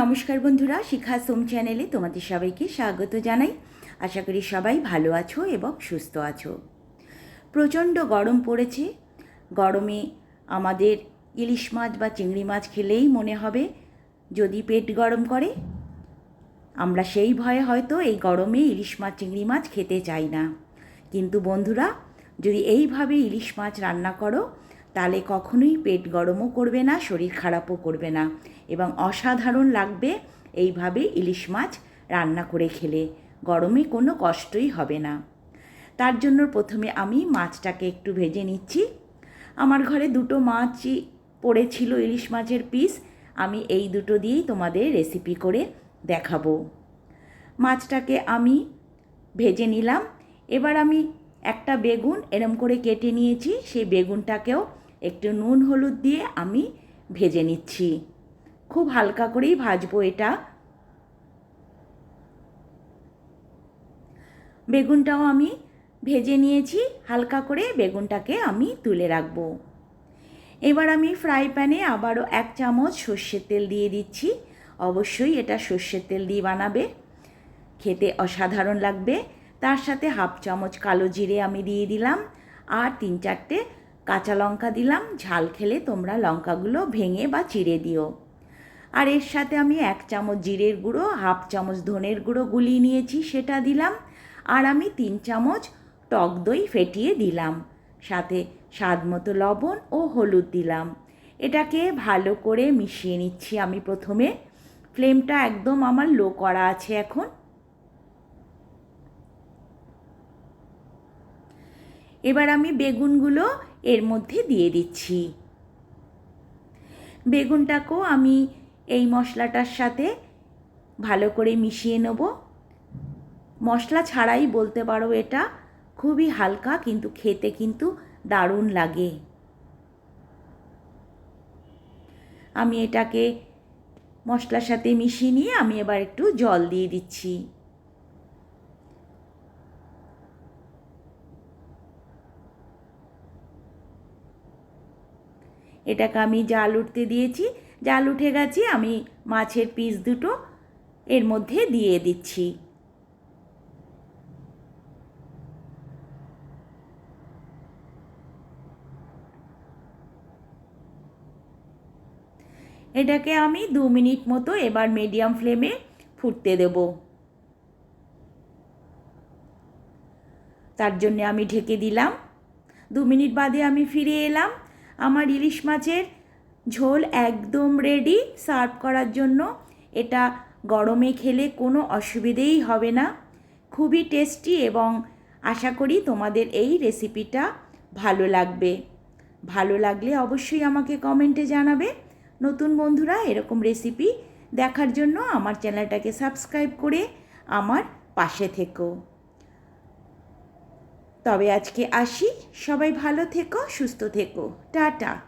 নমস্কার বন্ধুরা, শিখা সোম চ্যানেলে তোমাদের সবাইকে স্বাগত জানাই। আশা করি সবাই ভালো আছো এবং সুস্থ আছো। প্রচণ্ড গরম পড়েছে। গরমে আমাদের ইলিশ মাছ বা চিংড়ি মাছ খেলেই মনে হবে যদি পেট গরম করে। আমরা সেই ভয়ে হয়তো এই গরমে ইলিশ মাছ, চিংড়ি মাছ খেতে চাই না। কিন্তু বন্ধুরা, যদি এইভাবে ইলিশ মাছ রান্না করো তাহলে কখনোই পেট গরমও করবে না, শরীর খারাপও করবে না এবং অসাধারণ লাগবে এইভাবে ইলিশ মাছ রান্না করে খেলে। গরমে কোনো কষ্টই হবে না। তার জন্য প্রথমে আমি মাছটাকে একটু ভেজে নিচ্ছি। আমার ঘরে দুটো মাছই পড়েছিল ইলিশ মাছের পিস। আমি এই দুটো দিয়েই তোমাদের রেসিপি করে দেখাবো। মাছটাকে আমি ভেজে নিলাম। এবার আমি একটা বেগুন এরম করে কেটে নিয়েছি। সেই বেগুনটাকেও একটু নুন হলুদ দিয়ে আমি ভেজে নিচ্ছি। খুব হালকা করেই ভাজবো এটা। বেগুনটাও আমি ভেজে নিয়েছি, হালকা করে বেগুনটাকে আমি তুলে রাখব। এবার আমি ফ্রাই প্যানে আবারও এক চামচ সর্ষের তেল দিয়ে দিচ্ছি। অবশ্যই এটা সর্ষের তেল দিয়ে বানাবে। খেতে অসাধারণ লাগবে। তার সাথে হাফ চামচ কালো জিরে আমি দিয়ে দিলাম। আর তিন চারটে কাঁচা লঙ্কা দিলাম, ঝাল খেলে তোমরা লঙ্কাগুলো ভেঙে বা চিড়ে দিও। আর এর সাথে আমি এক চামচ জিরের গুঁড়ো, হাফ চামচ ধনের গুঁড়ো গুলিয়ে নিয়েছি, সেটা দিলাম। আর আমি তিন চামচ টক দই ফেটিয়ে দিলাম। সাথে স্বাদ মতো লবণ ও হলুদ দিলাম। এটাকে ভালো করে মিশিয়ে নিচ্ছি আমি প্রথমে। ফ্লেমটা একদম আমার লো করা আছে এখন। এবার আমি বেগুনগুলো এর মধ্যে দিয়ে দিচ্ছি। বেগুনটাকেও আমি এই মশলাটার সাথে ভালো করে মিশিয়ে নেব। মশলা ছাড়াই বলতে পারো এটা খুবই হালকা কিন্তু খেতে কিন্তু দারুণ লাগে। আমি এটাকে মশলার সাথে মিশিয়ে নিয়ে আমি এবার একটু জল দিয়ে দিচ্ছি। এটাকে আমি জাল উঠতে দিয়েছি। জাল উঠে গেছে, আমি মাছের পিস দুটো এর মধ্যে দিয়ে দিচ্ছি। এটাকে আমি দু মিনিট মতো এবার মিডিয়াম ফ্লেমে ফুটতে দেব। তার জন্যে আমি ঢেকে দিলাম। দু মিনিট বাদে আমি ফিরে এলাম। আমার ইলিশ মাছের ঝোল একদম রেডি সার্ভ করার জন্য। এটা গরমে খেলে কোনো অসুবিধেই হবে না। খুবই টেস্টি এবং আশা করি তোমাদের এই রেসিপিটা ভালো লাগবে। ভালো লাগলে অবশ্যই আমাকে কমেন্টে জানাবে। নতুন বন্ধুরা, এরকম রেসিপি দেখার জন্য আমার চ্যানেলটাকে সাবস্ক্রাইব করে আমার পাশে থেকো। তবে আজকে আসি। সবাই ভালো থেকো সুস্থ থেকো। টাটা।